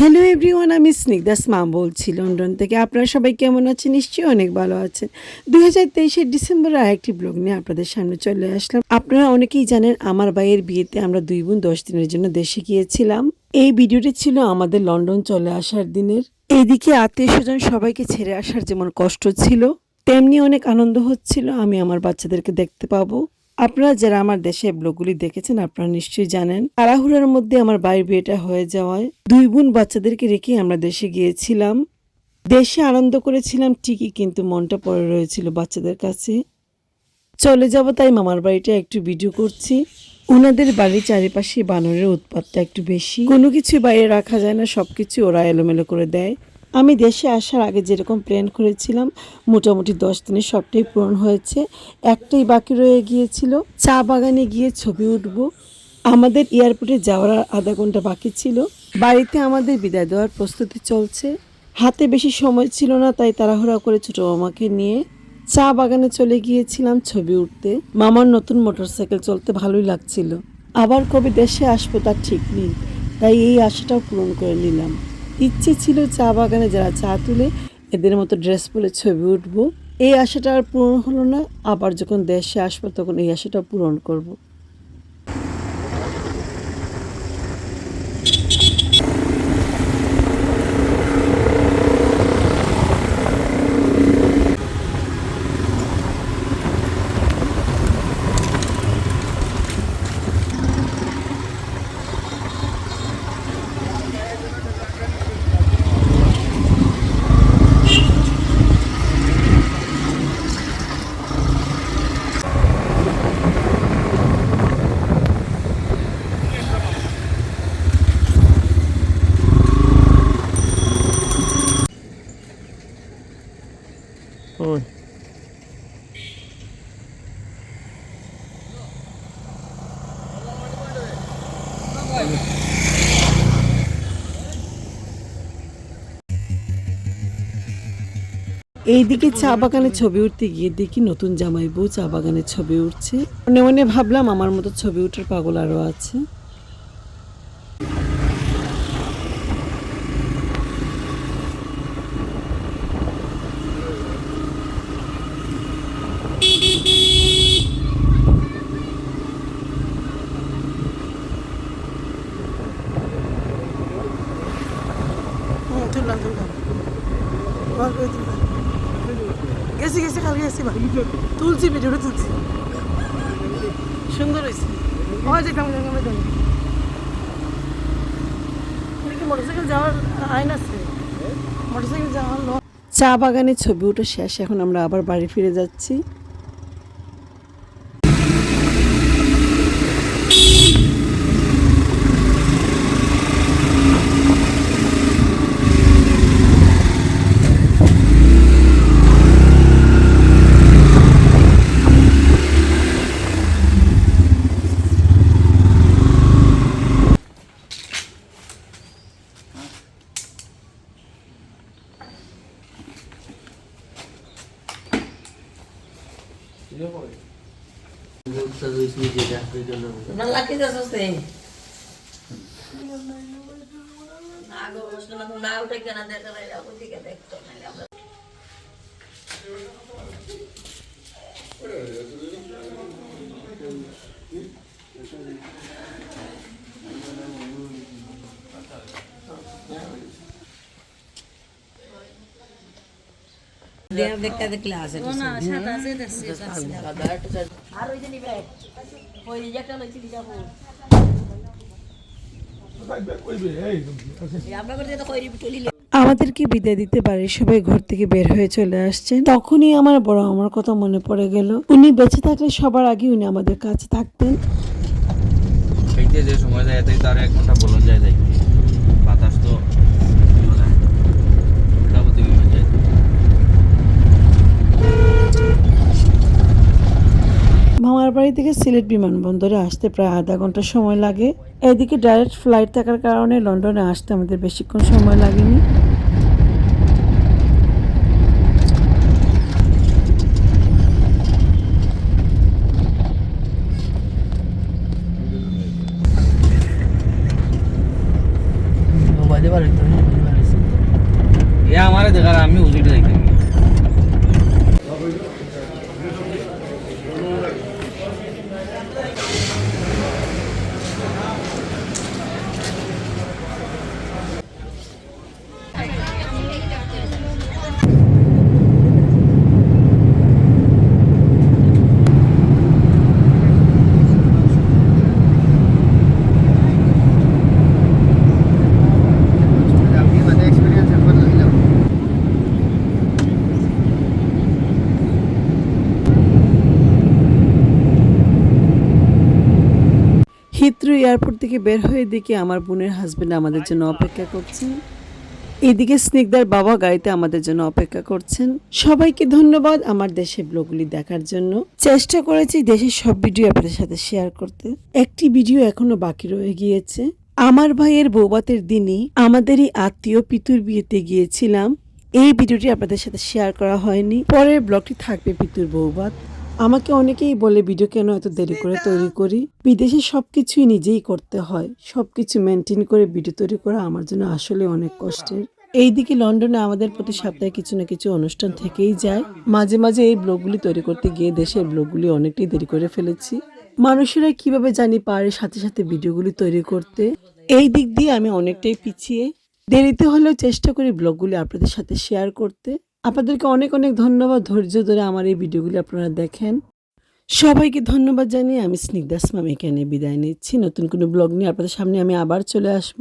Hello everyone, আমি স্নিগ্ধাস মা বলছি লন্ডন থেকে। আপনারা সবাই কেমন আছেন? নিশ্চয়ই অনেক ভালো আছেন। দু হাজার তেইশের ডিসেম্বরে আরেকটি ব্লগ নিয়ে আপনাদের সামনে চলে আসলাম। আপনারা অনেকেই জানেন আমার ভাইয়ের বিয়েতে আমরা দুই বোন দশ দিনের জন্য দেশে গিয়েছিলাম। এই ভিডিওটি ছিল আমাদের লন্ডন চলে আসার দিনের। এইদিকে আত্মীয় স্বজন সবাইকে ছেড়ে আসার যেমন কষ্ট ছিল, তেমনি অনেক আনন্দ হচ্ছিল। আমি আমার বাচ্চাদেরকে দেখতে পাবো। আপনারা যারা আমার দেশে ব্লগগুলি দেখেছেন, আপনারা নিশ্চয়ই জানেন তাড়াহুড়ার মধ্যে আমার বাড়ির বিয়েটা হয়ে যাওয়ায় দুই বোন বাচ্চাদেরকে রেখে আমরা দেশে গিয়েছিলাম। দেশে আনন্দ করেছিলাম, ঠিকই কিন্তু মনটা পড়ে রয়েছিল বাচ্চাদের কাছে। চলে যাব তাই মামার বাড়িটা একটু ভিডিও করছি। ওনাদের বাড়ির চারিপাশে বানরের উৎপাতটা একটু বেশি। কোনো কিছু বাইরে রাখা যায় না সব কিছু ওরা এলোমেলো করে দেয়। আমি দেশে আসার আগে যেরকম প্ল্যান করেছিলাম, মোটামুটি দশ দিনে সবটাই পূরণ হয়েছে। একটাই বাকি রয়ে গিয়েছিল। চা বাগানে গিয়ে ছবি উঠব। আমাদের এয়ারপোর্টে যাওয়ার আধা ঘণ্টা বাকি ছিল। বাড়িতে আমাদের বিদায় দেওয়ার প্রস্তুতি চলছে। হাতে বেশি সময় ছিল না, তাই তাড়াহুড়া করে ছোটো মামাকে নিয়ে চা বাগানে চলে গিয়েছিলাম ছবি উঠতে। মামার নতুন মোটরসাইকেল চলতে ভালোই লাগছিল। আবার কবে দেশে আসব তার ঠিক নেই, তাই এই আশাটাও পূরণ করে নিলাম। ইচ্ছে ছিল চা বাগানে যারা চা তুলে এদের মতো ড্রেস পরে ছবি উঠবো এই আশাটা আর পূরণ হলো না আবার যখন দেশে আসব, তখন এই আশাটা পূরণ করব। এইদিকে চা বাগানে ছবি উঠতে গিয়ে দেখি নতুন জামাই বউ চা বাগানে ছবি উঠছে। মনে মনে ভাবলাম আমার মতো ছবি উঠার পাগল আরও আছে। গেছি গেছি কাল গেছি ভাই তুলছি ভিডিওটা তুলছি। সুন্দর হয়েছে। হয় যেতাম যেতাম মোটরসাইকেল যাওয়ার আইন আছে? মোটরসাইকেল যাওয়ার চা বাগানে ছবি উঠে শেষ, এখন আমরা আবার বাড়ি ফিরে যাচ্ছি। Malaki sa sustain. নাগো বসল না না উঠে কেন দেখা নাই আপু ঠিক আছে দেখতো না আমরা দেখ দেখতে দেখলে আছে আর ওই যে নিবে ওই একটা লইছি যাব আমরা করে তো কইরি টলি আমাদেরকে বিদায় দিতে বাড়ির সবাই ঘর থেকে বের হয়ে চলে আসছেন। তখনই আমার বড় আমার কথা মনে পড়ে গেল। উনি বেঁচে থাকলে সবার আগে উনি আমাদের কাছে থাকতেন। যে সময় যায় তার এক ঘণ্টা বলন যায় যাই বাতাস তো বাড়ি থেকে সিলেট বিমানবন্দরে আসতে প্রায় আধা ঘণ্টা সময় লাগে। এদিকে ডাইরেক্ট ফ্লাইট থাকার কারণে লন্ডনে আসতে আমাদের বেশিক্ষণ সময় লাগেনি। আমি উজুটা দেখি। হিত্রু এয়ারপোর্ট থেকে বের হয়ে দেখি আমার বোনের হাজবেন্ড আমাদের জন্য অপেক্ষা করছেন। এদিকে স্নিগ্ধার বাবা গাড়িতে আমাদের জন্য অপেক্ষা করছেন। সবাইকে ধন্যবাদ আমার দেশের ব্লগগুলি দেখার জন্য। চেষ্টা করেছি দেশের সব ভিডিও আপনাদের সাথে শেয়ার করতে। একটি ভিডিও এখনও বাকি রয়ে গিয়েছে। আমার ভাইয়ের বৌবাতের দিনই আমাদেরই আত্মীয় পিতুর বিয়েতে গিয়েছিলাম। এই ভিডিওটি আপনাদের সাথে শেয়ার করা হয়নি। পরের ব্লগটি থাকবে পিতুর বৌবাত। আমাকে অনেকেই বলে ভিডিও কেন এত দেরি করে তৈরি করি? বিদেশে সবকিছুই নিজেই করতে হয়। সবকিছু মেনটেন করে ভিডিও তৈরি করা আমার জন্য আসলে অনেক কষ্টের। এইদিকে লন্ডনে আমাদের প্রতি সপ্তাহে কিছু না কিছু অনুষ্ঠান থেকেই যায়। মাঝে মাঝে এই ব্লগগুলি তৈরি করতে গিয়ে দেশের ব্লগগুলি অনেকটাই দেরি করে ফেলেছি। মানুষেরা কীভাবে জানি পারে সাথে সাথে ভিডিওগুলি তৈরি করতে? এই দিক দিয়ে আমি অনেকটাই পিছিয়ে। দেরিতে হলেও চেষ্টা করি ব্লগগুলি আপনাদের সাথে শেয়ার করতে। আপনাদেরকে অনেক অনেক ধন্যবাদ ধৈর্য ধরে আমার এই ভিডিওগুলি আপনারা দেখেন। সবাইকে ধন্যবাদ জানিয়ে আমি স্নিগ্ধা ইসলাম এখানে বিদায় নিচ্ছি। নতুন কোনো ব্লগ নিয়ে আপনাদের সামনে আমি আবার চলে আসব।